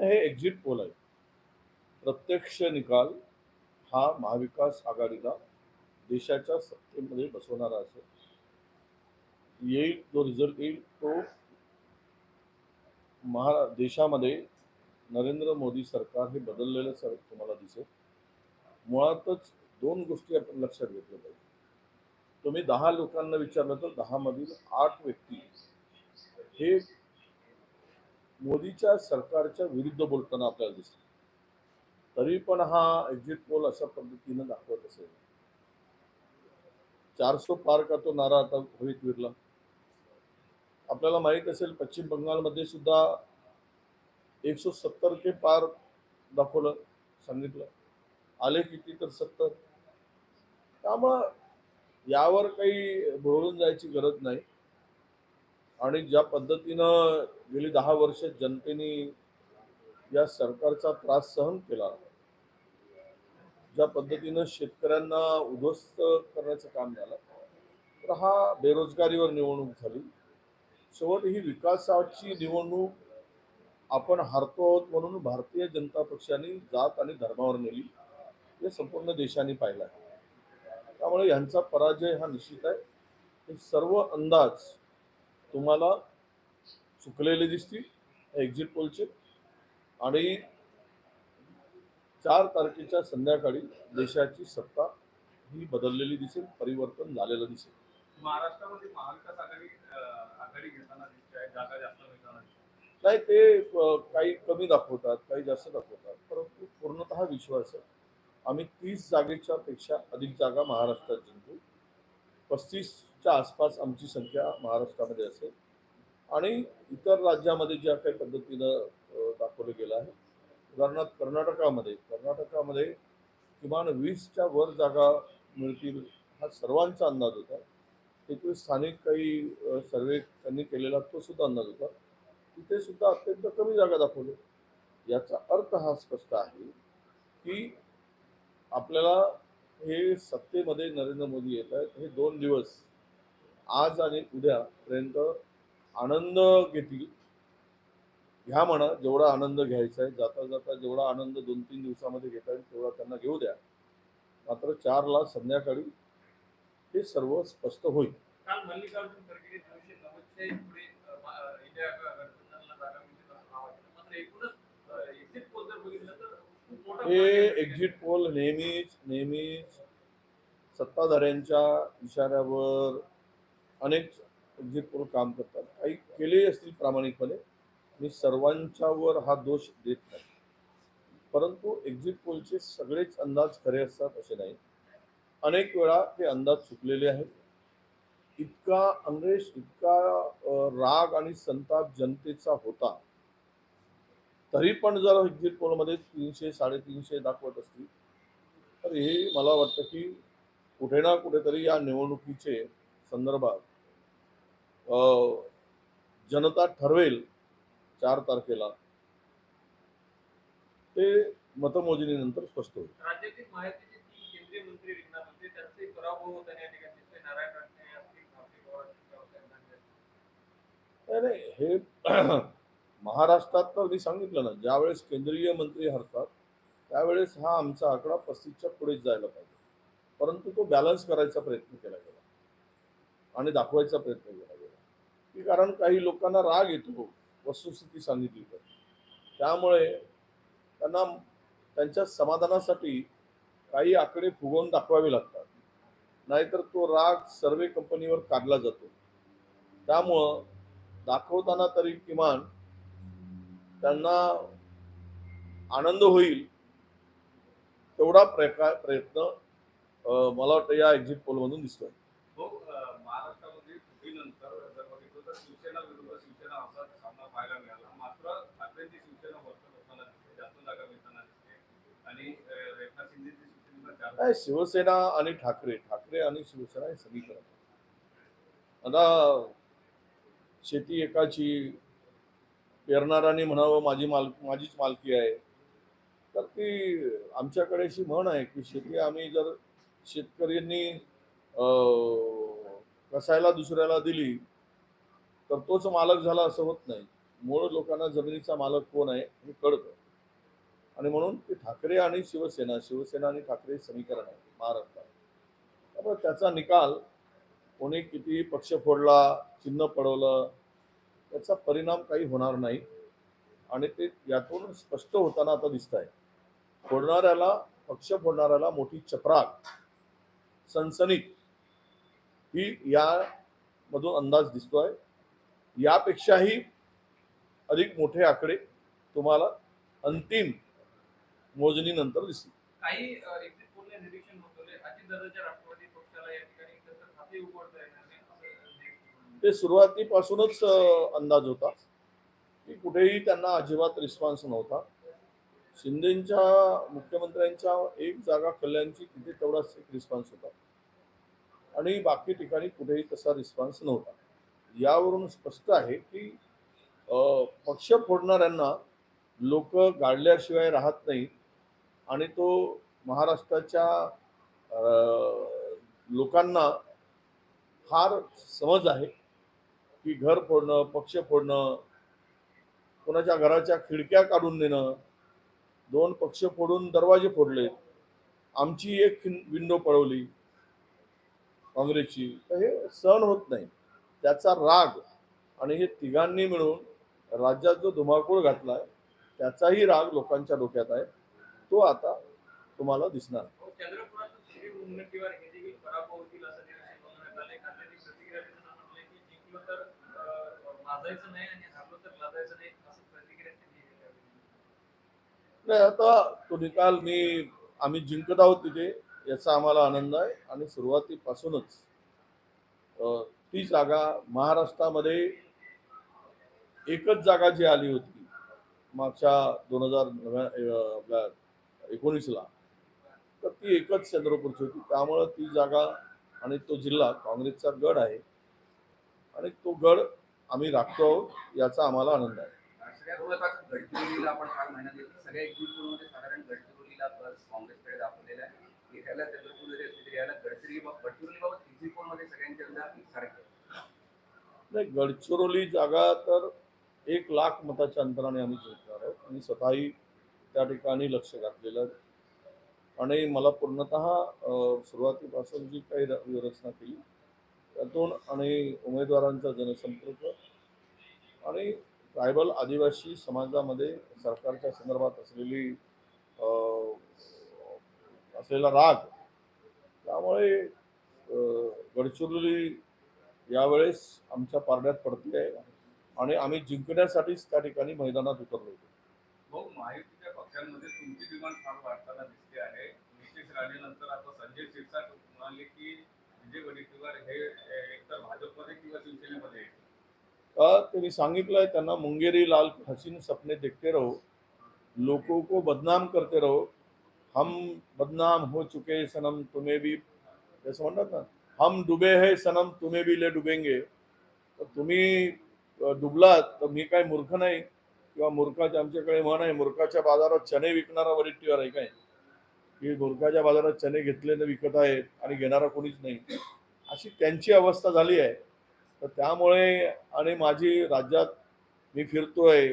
हे exit poll आहे. प्रत्यक्ष निकाल हा महाविकास आघाडीला देशाच्या सत्तेमध्ये बसवणारा असेल. येईल जो रिझल्ट येईल तो महा देशामध्ये नरेंद्र मोदी सरकार हे बदललेलं सर तुम्हाला दिसेल. मुळातच दोन गोष्टी आपण लक्षात घेतल्या पाहिजे. तुम्ही दहा लोकांना विचारलं तर दहा मधील आठ व्यक्ती हे मोदीच्या सरकारच्या विरुद्ध बोलताना आपल्याला दिसतात तरी पण हा एक्झिट पोल अशा पद्धतीनं दाखवत असेल. चारसो पार का तो नारा आता हवेत विरला? आपल्याला माहीत असेल पश्चिम बंगालमध्ये सुद्धा एकशे सत्तर ते पार दाखवलं सांगितलं. आले किती तर सत्तर. त्यामुळं यावर काही बोलून जायची गरज नाही. आणि ज्या पद्धतीनं गेली दहा वर्ष जनतेने या सरकारचा त्रास सहन केला ज्या पद्धतीनं शेतकऱ्यांना उद्ध्वस्त करण्याचं काम झालं तर हा बेरोजगारीवर निवडणूक झाली. शेवट ही विकासाची निवडणूक आपण हारतो आहोत म्हणून भारतीय जनता पक्षाने जात आणि धर्मावर नेली हे संपूर्ण देशाने पाहिलं आहे. त्यामुळे यांचा पराजय हा निश्चित आहे. हे सर्व अंदाज तुम्हाला चुकलेले दिसतील एक्झिट पोलचे आणि चार तारखेच्या संध्याकाळी देशाची सत्ता ही बदललेली दिसेल परिवर्तन झालेलं दिसेल. महाराष्ट्रामध्ये महाविकास आघाडी आघाडी घेताना जागा जास्त मिळताना दिसते नाही ते काही कमी दाखवतात काही जास्त दाखवतात परंतु पूर्णतः विश्वास आहे. आम्ही तीस जागेच्या पेक्षा अधिक जागा महाराष्ट्रात जिंकू. च्या आसपास आमची संख्या महाराष्ट्रामध्ये असेल. आणि इतर राज्यामध्ये ज्या काही पद्धतीनं दाखवलं गेलं आहे उदाहरणार्थ कर्नाटकामध्ये कर्नाटकामध्ये किमान वीसच्या वर जागा मिळतील हा सर्वांचा अंदाज होता. तिथे स्थानिक काही सर्वे त्यांनी केलेला तो सुद्धा अंदाज होता. तिथे सुद्धा अत्यंत कमी जागा दाखवल्या याचा अर्थ हा स्पष्ट आहे की आपल्याला हे सत्तेमध्ये नरेंद्र मोदी येत आहेत हे दोन दिवस आज आणि उद्यापर्यंत आनंद घेतील. घ्या म्हणा जेवढा आनंद घ्यायचा आहे जाता जाता जेवढा आनंद दोन तीन दिवसामध्ये घेता येईल तेवढा त्यांना घेऊ द्या. मात्र चारला संध्याकाळी हे सर्व स्पष्ट होईल. हे. एक्झिट पोल नेहमीच नेहमीच सत्ताधाऱ्यांच्या इशाऱ्यावर अनेक एक्झिट पोल काम करतात काही केले असतील प्रामाणिकपणे मी सर्वांच्यावर हा दोष देत नाही. परंतु एक्झिट पोलचे सगळेच अंदाज खरे असतात असे नाही. अनेक वेळा ते अंदाज चुकलेले आहेत. इतका अंग्रेश इतका राग आणि संताप जनतेचा होता. तरी पण जर एक्झिट पोलमध्ये तीनशे साडेतीनशे दाखवत असतील तर हे मला वाटतं की कुठे ना कुठेतरी या निवडणुकीचे संदर्भात जनता ठरवेल चार तारखेला. ते मतमोजणीनंतर स्पष्ट होईल. राज्यातील माहितीचे तीन केंद्रीय मंत्री रिंगणात होते. त्यांचे पराभव होताना या ठिकाणी दिसतोय नारायण राणे असतील भारती पवार असतील, रावसाहेब दानवे असतील. नाही हे महाराष्ट्रात तर मी सांगितलं ना ज्यावेळेस केंद्रीय मंत्री हरतात त्यावेळेस हा आमचा आकडा पस्तीसच्या पुढेच जायला पाहिजे. परंतु तो बॅलन्स करायचा प्रयत्न केला गेला. आणि दाखवायचा प्रयत्न केला की कारण काही लोकांना राग येतो वस्तुस्थिती सांगितली तर. त्यामुळे त्यांना त्यांच्या समाधानासाठी काही आकडे फुगवून दाखवावे लागतात. नाहीतर तो राग सर्वे कंपनीवर काढला जातो. त्यामुळं दाखवताना तरी किमान त्यांना आनंद होईल तेवढा प्रका प्रयत्न मला वाटतं या एक्झिट पोलमधून दिसतोय भाऊ, अं, महाराष्ट्रामध्ये फुटीनंतर जर बघितलं तर शिवसेना विरुद्ध शिवसेना असा सामना पाहायला मिळाला. मात्र ठाकरेंची शिवसेना वरचढ होताना दिसते जास्त जागा मिळताना दिसते. आणि अं, एकनाथ शिंदेची शिवसेनेला शिवसेना आणि ठाकरे ठाकरे आणि शिवसेना हे सगळीकडे आता शेती एकाची पेरणाराने म्हणावं माझी माल माझीच मालकी आहे. तर ती आमच्याकडे अशी म्हण आहे की शेती आम्ही जर शेतकऱ्यांनी कसायला दुसऱ्याला दिली तर तोच मालक झाला असं होत नाही. मूळ लोकांना जमिनीचा मालक कोण आहे हे कळतं. आणि म्हणून ते ठाकरे आणि शिवसेना शिवसेना आणि ठाकरे समीकरण आहे महाराष्ट्रात. त्यामुळे त्याचा निकाल कोणी किती पक्ष फोडला चिन्ह पडवलं त्याचा परिणाम काही होणार नाही. आणि ते यातून स्पष्ट होताना आता दिसत आहे फोडणाऱ्याला पक्ष फोडणाऱ्याला मोठी चपराक सनसनीत ही यामधून अंदाज दिसतोय. यापेक्षाही अधिक मोठे आकडे तुम्हाला अंतिम मोजणीनंतर दिसतील. काही ते सुरुवातीपासूनच अंदाज होता की कुठेही त्यांना अजिबात रिस्पॉन्स नव्हता. शिंदेच्या मुख्यमंत्र्यांच्या एक जागा कल्याणची तिथे तेवढाच एक रिस्पॉन्स होता. आणि बाकी ठिकाणी कुठेही तसा रिस्पॉन्स नव्हता. यावरून स्पष्ट आहे की पक्ष फोडणाऱ्यांना लोक गाडल्याशिवाय राहत नाही आणि तो महाराष्ट्राच्या लोकांना फार समज आहे की घर फोडणं पक्ष फोडणं कोणाच्या घराच्या खिडक्या काढून नेणं दोन पक्ष फोडून दरवाजे फोडले आमची एक विंडो पळवली काँग्रेसची तर हे सहन होत नाही. त्याचा राग आणि हे तिघांनी मिळून राज्यात जो धुमाकूळ घातला आहे त्याचाही राग लोकांच्या डोक्यात आहे. तो आता तुम्हाला दिसणार. नाही आता तो निकाल मी आम्ही जिंकत आहोत तिथे याचा आम्हाला आनंद आहे. आणि सुरुवातीपासूनच ती जागा महाराष्ट्रामध्ये एकच जागा जी आली होती मागच्या दोन हजार आपल्या एकोणीसला तर ती एकच चंद्रपूरची होती. त्यामुळं ती जागा आणि तो जिल्हा काँग्रेसचा गड आहे. आणि तो गड आम्ही राखतो आहोत याचा आम्हाला आनंद आहे. नाही गडचिरोली जागा तर एक लाख मताच्या अंतराने आम्ही जिंकणार आहोत. आणि स्वतःही त्या ठिकाणी लक्ष घातलेलं. आहे आणि मला पूर्णत सुरुवातीपासून जी काही र- व्यूहरचना केली त्यातून आणि उमेदवारांचा जनसंपर्क आणि ट्रायबल आदिवासी समाजामध्ये सरकारच्या संदर्भात असलेली असलेला राग त्यामुळे गडचिरोली यावेळेस आमच्या पारड्यात पडते आहे आणि आम्ही जिंकण्यासाठीच त्या ठिकाणी मैदानात उतरलो होतो. महायुतीच्या पक्षांमध्ये तुमची डिमांड फार वाढताना दिसते आहे. नितीश राणेनंतर आता संजय शिरसाट म्हणाले की विजय वडेट्टीवार हे एकतर भाजपमध्ये किंवा शिवसेनेमध्ये आहेत. का ते मी सांगितलंय त्यांना मुंगेरी लाल हसीन सपने देखते रहो. लोगों को बदनाम करते रहो. हम बदनाम हो चुके सनम तुम्हें भी. जसं म्हणतात ना हम डुबे है सनम तुम्हें भी ले डुबेंगे। तर तुम्ही डुबलात तर मी काय मूर्ख नाही? किंवा मूर्खाच्या आमच्याकडे म्हण आहे मूर्खाच्या बाजारात चणे विकणारा वरिष्ठीवर आहे काय? की मूर्खाच्या बाजारात चणे घेतले तर विकत आहेत आणि घेणारा कोणीच नाही. अशी त्यांची अवस्था झाली आहे. तर त्यामुळे आणि माझी राज्यात मी फिरतोय.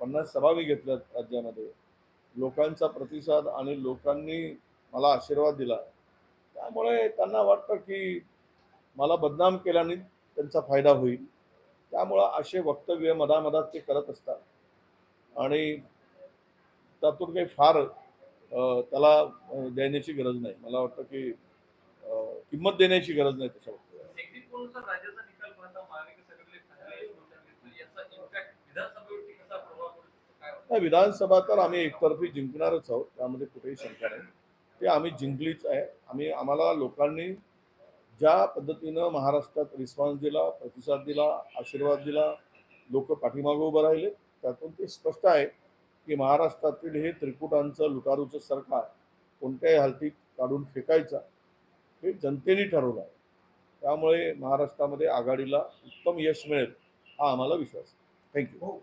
पन्नास सभा मी घेतल्यात राज्यामध्ये. लोकांचा प्रतिसाद आणि लोकांनी मला आशीर्वाद दिला. त्यामुळे त्यांना वाटतं की मला बदनाम केल्याने त्यांचा फायदा होईल. त्यामुळं असे वक्तव्य मधामधात ते करत असतात. आणि त्यातून काही फार त्याला देण्याची गरज नाही. मला वाटतं की किंमत देण्याची गरज नाही त्याच्या वक्तव्याला. विधानसभा तर आम्ही एकतर्फी जिंकणारच आहोत. त्यामध्ये कुठेही शंका नाही. ते आम्ही जिंकलीच आहे. आम्ही आम्हाला लोकांनी ज्या पद्धतीनं महाराष्ट्रात रिस्पॉन्स दिला प्रतिसाद दिला आशीर्वाद दिला लोक पाठीमागं उभं राहिले त्यातून ते स्पष्ट आहे की महाराष्ट्रातील हे त्रिकुटांचं लुटारूचं सरकार कोणत्याही हालतीत काढून फेकायचा हे जनतेने ठरवलं आहे. त्यामुळे महाराष्ट्रामध्ये आघाडीला उत्तम यश मिळेल हा आम्हाला विश्वास आहे. हो, थँक्यू हो